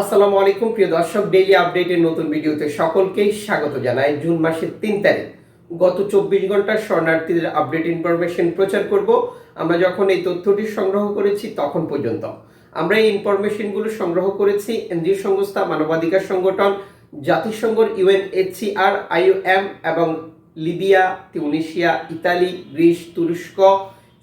আসসালামু আলাইকুম, প্রিয় দর্শক ডেইলি আপডেটের নতুন ভিডিওতে সকলকেই স্বাগত জানাই। জুন মাসের তিন তারিখ। গত চব্বিশ ঘণ্টার শরণার্থীদের আপডেট ইনফরমেশন প্রচার করব। আমরা যখন এই তথ্যটি সংগ্রহ করেছি, তখন পর্যন্ত। আমরা এই ইনফরমেশনগুলো সংগ্রহ করেছি এনজিও সংস্থা, মানবাধিকার সংগঠন জাতিসংঘর ইউএনএইচসিআর আইওএম এবং লিবিয়া, তিউনিশিয়া, ইতালি, গ্রিস, তুরস্ক,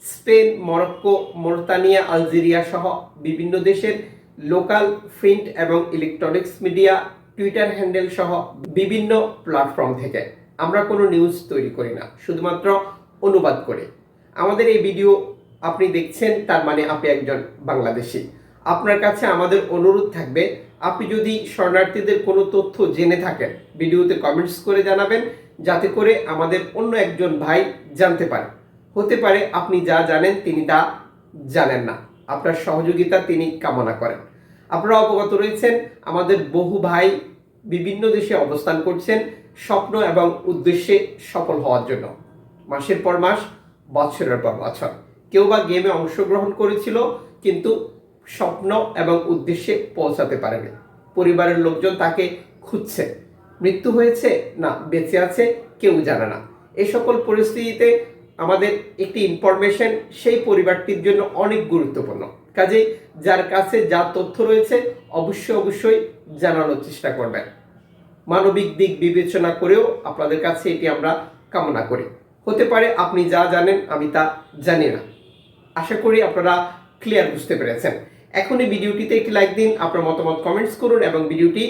স্পেন, মরক্কো, মোরতানিয়া, আলজেরিয়া সহ বিভিন্ন দেশের লোকাল প্রিন্ট এবং ইলেকট্রনিক্স মিডিয়া, টুইটার হ্যান্ডেল সহ বিভিন্ন প্ল্যাটফর্ম থেকে। আমরা কোনো নিউজ তৈরি করি না, শুধুমাত্র অনুবাদ করে। আমাদের এই ভিডিও আপনি দেখছেন, তার মানে আপনি একজন বাংলাদেশি। আপনার কাছে আমাদের অনুরোধ থাকবে, আপনি যদি শরণার্থীদের কোনো তথ্য জেনে থাকেন, ভিডিওতে কমেন্টস করে জানাবেন, যাতে করে আমাদের অন্য একজন ভাই জানতে পারে। হতে পারে আপনি যা জানেন, তিনি তা জানেন না। আপনার সহযোগিতা তিনি কামনা করেন। আপনারা অবগত রয়েছেন, আমাদের বহু ভাই বিভিন্ন দেশে অবস্থান করছেন স্বপ্ন এবং উদ্দেশ্যে সফল হওয়ার জন্য। মাসের পর মাস বছরের পর বছর কেউ বা গেমে অংশগ্রহণ করেছিল, কিন্তু স্বপ্ন এবং উদ্দেশ্যে পৌঁছাতে পারেনি। পরিবারের লোকজন তাকে খুঁজছে। মৃত্যু হয়েছে না, বেঁচে আছে, কেউ জানে না। এ সকল পরিস্থিতিতে আমাদের একটি ইনফরমেশন সেই পরিবারটির জন্য অনেক গুরুত্বপূর্ণ। কাজেই যার কাছে যা তথ্য রয়েছে, অবশ্যই অবশ্যই জানানোর চেষ্টা করবেন। মানবিক দিক বিবেচনা করেও আপনাদের কাছে এটি আমরা কামনা করি। হতে পারে আপনি যা জানেন, আমি তা জানি না। আশা করি আপনারা ক্লিয়ার বুঝতে পেরেছেন। এখন এই ভিডিওটিতে একটি লাইক দিন, আপনার মতামত কমেন্টস করুন এবং ভিডিওটি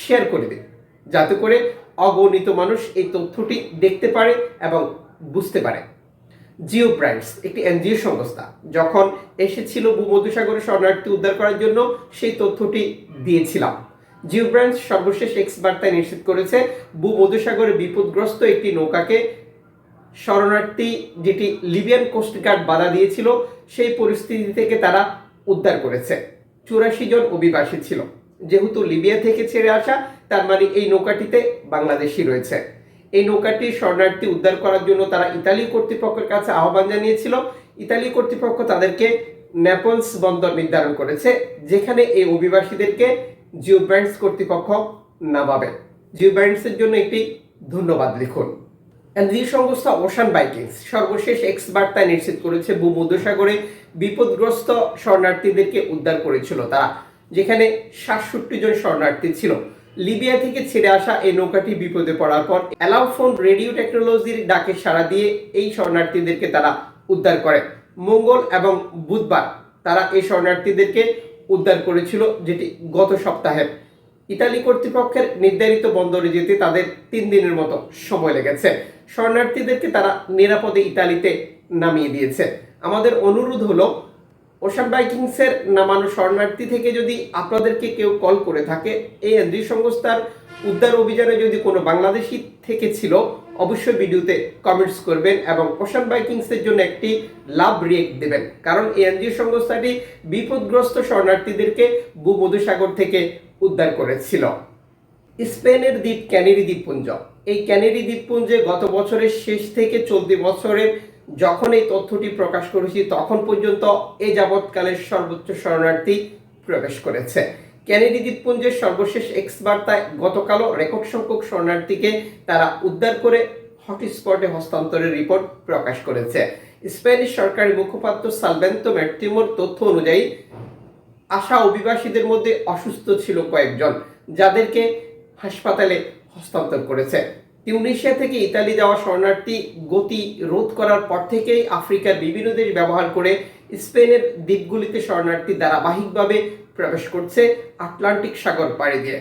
শেয়ার করে দিন। যাতে করে অগণিত মানুষ এই তথ্যটি দেখতে পারে এবং বুঝতে পারে। জিও ব্র্যান্ডস একটি এনজিও সংস্থা যখন এসেছিল ভূমধ্যসাগরে শরণার্থী উদ্ধার করার জন্য সেই তথ্যটি দিয়েছিলাম। জিও ব্র্যান্ডস সর্বশেষ এক্স বার্তায় নিশ্চিত করেছে ভূমধ্যসাগরে বিপদগ্রস্ত একটি নৌকাকে শরণার্থী যেটি লিবিয়ান কোস্টগার্ড বাধা দিয়েছিল সেই পরিস্থিতি থেকে তারা উদ্ধার করেছে। চুরাশি জন অভিবাসী ছিল। যেহেতু লিবিয়া থেকে ছেড়ে আসা তার মানে এই নৌকাটিতে বাংলাদেশি রয়েছে। এই নৌকাটি শরণার্থী উদ্ধার করার জন্য তারা ইতালি কর্তৃপক্ষের কাছে আহ্বান জানিয়েছিল। ইতালি কর্তৃপক্ষ তাদেরকে নেপলস বন্দর নির্ধারণ করেছে, যেখানে এই অভিবাসীদেরকে জিও ব্র্যান্ডস কর্তৃপক্ষ নামাবে। জিও ব্র্যান্ডসের জন্য একটি ধন্যবাদ লিখুন। এনজিও সংস্থা ওশান বাইকিংস সর্বশেষ এক্স বার্তায় নিশ্চিত করেছে, ভূমধ্যসাগরে বিপদগ্রস্ত শরণার্থীদেরকে উদ্ধার করেছিল তারা, যেখানে সাতষট্টি জন শরণার্থী ছিল। লিবিয়া থেকে ছেড়ে আসা এই নৌকাটি বিপদে পড়ার পর অ্যালাউফোন রেডিও টেকনোলজির ডাকে সাড়া দিয়ে এই শরণার্থীদেরকে তারা উদ্ধার করে। মঙ্গল এবং বুধবার তারা এই শরণার্থীদেরকে উদ্ধার করেছিল, যেটি গত সপ্তাহে। ইতালি কর্তৃপক্ষের নির্ধারিত বন্দরে যেতে তাদের তিন দিনের মতো সময় লেগেছে। শরণার্থীদেরকে তারা নিরাপদে ইতালিতে নামিয়ে দিয়েছে। আমাদের অনুরোধ হলো ওশান বাইকিংসের নামানো শরণার্থী থেকে যদি আপনাদেরকে কেউ কল করে থাকে, এই এনজিও সংস্থার উদ্ধার অভিযানে যদি কোনো বাংলাদেশি থেকে ছিল অবশ্যই ভিডিওতে কমেন্টস করবেন এবং ওশান বাইকিংসের জন্য একটি লাভ রিয়েক্ট দেবেন। কারণ এই এনজিও সংস্থাটি বিপদগ্রস্ত শরণার্থীদেরকে ভূমধুসাগর থেকে উদ্ধার করেছিল। স্পেনের দ্বীপ ক্যানেরি দ্বীপপুঞ্জ। এই ক্যানেরি দ্বীপপুঞ্জে গত বছরের শেষ থেকে চলতি বছরের যখন এই তথ্যটি প্রকাশ করেছি, তখন পর্যন্ত এ যাবৎকালের সর্বোচ্চ শরণার্থী প্রবেশ করেছে। ক্যানেডি দ্বীপপুঞ্জের সর্বশেষ এক্স বার্তায় গতকালও রেকর্ড সংখ্যক শরণার্থীকে তারা উদ্ধার করে হটস্পটে হস্তান্তরের রিপোর্ট প্রকাশ করেছে। স্প্যানিশ সরকারি মুখপাত্র সালভেন্তো ম্যাট্রিমোর তথ্য অনুযায়ী আশা অভিবাসীদের মধ্যে অসুস্থ ছিল কয়েকজন, যাদেরকে হাসপাতালে হস্তান্তর করেছে। টিউনিশিয়া থেকে ইতালি যাওয়া শরণার্থী গতি রোধ করার পর থেকেই আফ্রিকার বিভিন্ন দেশ ব্যবহার করে স্পেনের দ্বীপগুলিতে শরণার্থী ধারাবাহিকভাবে প্রবেশ করছে আটলান্টিক সাগর পাড়ি দিয়ে।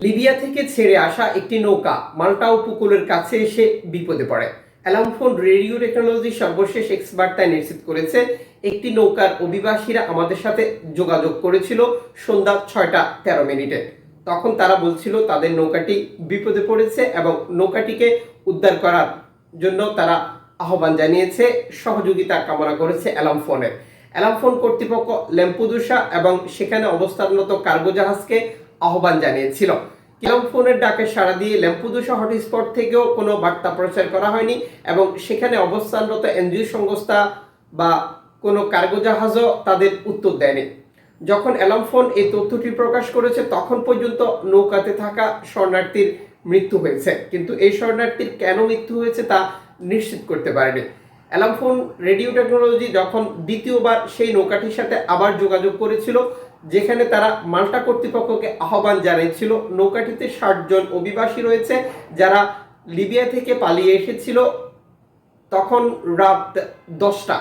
লিবিয়া থেকে ছেড়ে আসা একটি নৌকা মাল্টা উপকূলের কাছে এসে বিপদে পড়ে। অ্যালামফোন রেডিও টেকনোলজি সর্বশেষ এক্স বার্তায় নিশ্চিত করেছে, একটি নৌকার অভিবাসীরা আমাদের সাথে যোগাযোগ করেছিল সন্ধ্যা ছয়টা তেরো মিনিটে। তখন তারা বলছিল তাদের নৌকাটি বিপদে পড়েছে এবং নৌকাটিকে উদ্ধার করার জন্য তারা আহ্বান জানিয়েছে। সহযোগিতা কামনা করেছে অ্যালামফোনের অ্যালামফোন কর্তৃপক্ষ ল্যাম্পুদুসা এবং সেখানে অবস্থানরত কার্গো জাহাজকে আহ্বান জানিয়েছিল। ফোনের ডাকে সাড়া দিয়ে ল্যাম্পুদুসা হটস্পট থেকেও কোনো বার্তা প্রচার করা হয়নি এবং সেখানে অবস্থানরত এনজিও সংস্থা বা কোনো কার্গো জাহাজও তাদের উত্তর দেয়নি। যখন অ্যালার্ম ফোন এই তথ্যটি প্রকাশ করেছে, তখন পর্যন্ত নৌকাতে থাকা শরণার্থীর মৃত্যু হয়েছে। কিন্তু এই শরণার্থীর কেন মৃত্যু হয়েছে তা নিশ্চিত করতে পারেনি। অ্যালার্ম ফোন রেডিও টেকনোলজি যখন দ্বিতীয়বার সেই নৌকাটির সাথে আবার যোগাযোগ করেছিল, যেখানে তারা মাল্টা কর্তৃপক্ষকে আহ্বান জানিয়েছিল নৌকাটিতে ষাট জন অভিবাসী রয়েছে যারা লিবিয়া থেকে পালিয়ে এসেছিল। তখন রাত দশটা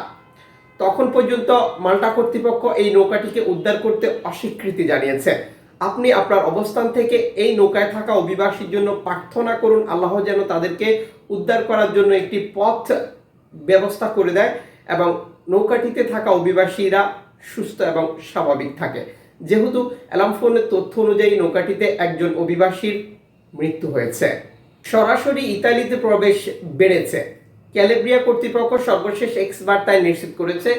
তখন পর্যন্ত মাল্টা কর্তৃপক্ষ এই নৌকাটিকে উদ্ধার করতে অস্বীকৃতি জানিয়েছে। আপনি আপনার অবস্থান থেকে এই নৌকায় থাকা অভিবাসীর জন্য প্রার্থনা করুন, আল্লাহ যেন তাদেরকে উদ্ধার করার জন্য একটি পথ ব্যবস্থা করে দেয় এবং নৌকাটিতে থাকা অভিবাসীরা সুস্থ এবং স্বাভাবিক থাকে। যেহেতু অ্যালার্ম ফোনের তথ্য অনুযায়ী নৌকাটিতে একজন অভিবাসীর মৃত্যু হয়েছে। সরাসরি ইতালিতে প্রবেশ বেড়েছে। ক্যালেব্রিয়া কর্তৃপক্ষ সর্বশেষ এক্স বার্তায় নিশ্চিত করেছে,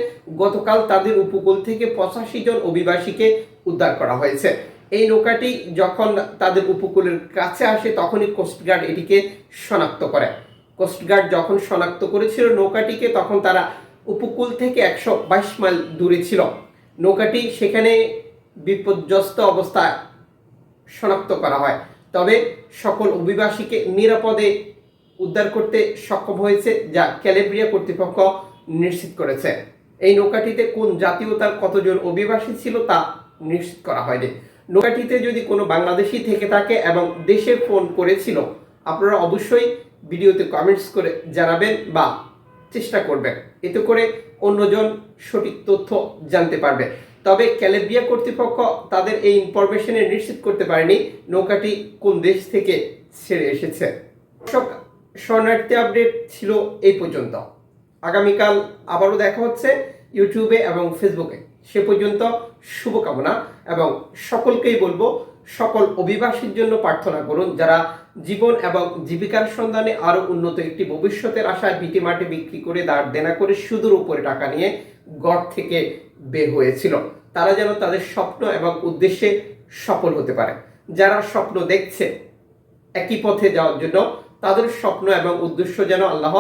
গতকাল তাদের উপকূল থেকে পঁচাশি জন অভিবাসীকে উদ্ধার করা হয়েছে। এই নৌকাটি যখন তাদের উপকূলের কাছে আসে, তখনই কোস্টগার্ড এটিকে শনাক্ত করে। কোস্টগার্ড যখন শনাক্ত করেছিল নৌকাটিকে, তখন তারা উপকূল থেকে একশো বাইশ মাইল দূরে ছিল। নৌকাটি সেখানে বিপর্যস্ত অবস্থায় শনাক্ত করা হয়। তবে সকল অভিবাসীকে নিরাপদে উদ্ধার করতে সক্ষম হয়েছে যা ক্যালেব্রিয়া কর্তৃপক্ষ নিশ্চিত করেছে। এই নৌকাটিতে কোন জাতীয়তার কতজন অভিবাসী ছিল তা নিশ্চিত করা হয়নি। নৌকাটিতে যদি কোনো বাংলাদেশি থেকে থাকে এবং দেশে ফোন করেছিল, আপনারা অবশ্যই ভিডিওতে কমেন্টস করে জানাবেন বা চেষ্টা করবেন। এতে করে অন্যজন সঠিক তথ্য জানতে পারবে। তবে ক্যালেবিয়া কর্তৃপক্ষ তাদের এই ইনফরমেশনে নিশ্চিত করতে পারেনি নৌকাটি কোন দেশ থেকে ছেড়ে এসেছে। দর্শক শরণার্থী আপডেট ছিল এই পর্যন্ত। আগামীকাল আবারও দেখা হচ্ছে ইউটিউবে এবং ফেসবুকে সে পর্যন্ত শুভকামনা এবং সকলকেই বলব, সকল অভিবাসীর জন্য প্রার্থনা করুন যারা জীবন এবং জীবিকার সন্ধানে আরও উন্নত একটি ভবিষ্যতের আশায় ভিটি মাটি বিক্রি করে দাঁড় দেনা করে সুদূর উপরে টাকা নিয়ে গড় থেকে বের হয়েছিল। তারা যেন তাদের স্বপ্ন এবং উদ্দেশ্যে সফল হতে পারে। যারা স্বপ্ন দেখছে, একই পথে যাওয়ার জন্য তাদের স্বপ্ন এবং উদ্দেশ্য যেন আল্লাহ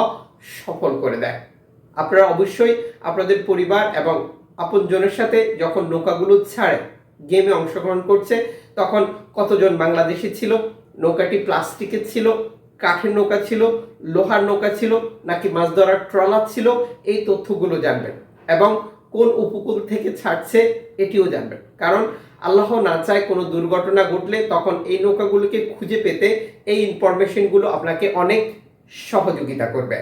সফল করে দেয়। আপনারা অবশ্যই আপনাদের পরিবার এবং আপনজনের সাথে যখন নৌকাগুলো ছাড়ে, গেমে অংশগ্রহণ করছে, তখন কতজন বাংলাদেশি ছিল, নৌকাটি প্লাস্টিকের ছিল, কাঠের নৌকা ছিল, লোহার নৌকা ছিল, নাকি মাছ ধরার ট্রলার ছিল, এই তথ্যগুলো জানবেন এবং কোন উপকূল থেকে ছাড়ছে, এটিও জানবেন। কারণ আল্লাহ না চায় কোনো দুর্ঘটনা ঘটলে তখন এই নৌকাগুলোকে খুঁজে পেতে এই ইনফরমেশনগুলো আপনাকে অনেক সহযোগিতা করবে।